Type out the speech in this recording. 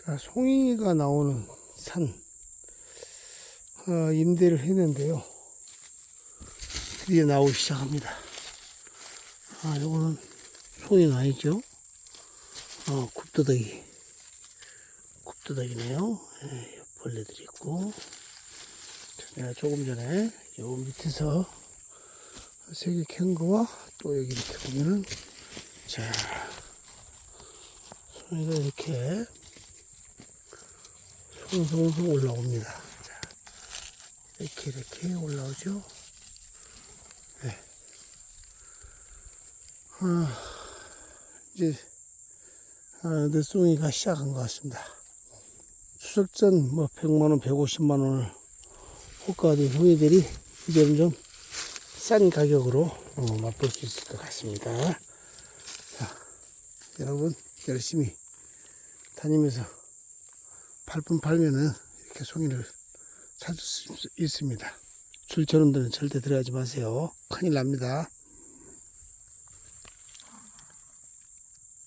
자, 송이가 나오는 산, 어, 임대를 했는데요. 드디어 나오기 시작합니다. 아, 요거는 송이가 아니죠? 어, 굽도덕이. 굽도덕이네요. 예, 벌레들이 있고. 자, 내가 조금 전에 요 밑에서 색이 캔 거와 또 여기 이렇게 보면은, 자, 송이가 이렇게 송송송 올라옵니다. 자, 이렇게 이렇게 올라오죠. 네. 아, 이제 아, 늦송이가 시작한 것 같습니다. 추석 전 뭐 100만 원, 150만 원을 호가된 송이들이 이제 점점 싼 가격으로 어, 맛볼 수 있을 것 같습니다. 자, 여러분 열심히 다니면서 팔분 팔면은 이렇게 송이를 찾을 수 있- 있습니다. 줄처럼 데는 절대 들어가지 마세요. 큰일 납니다.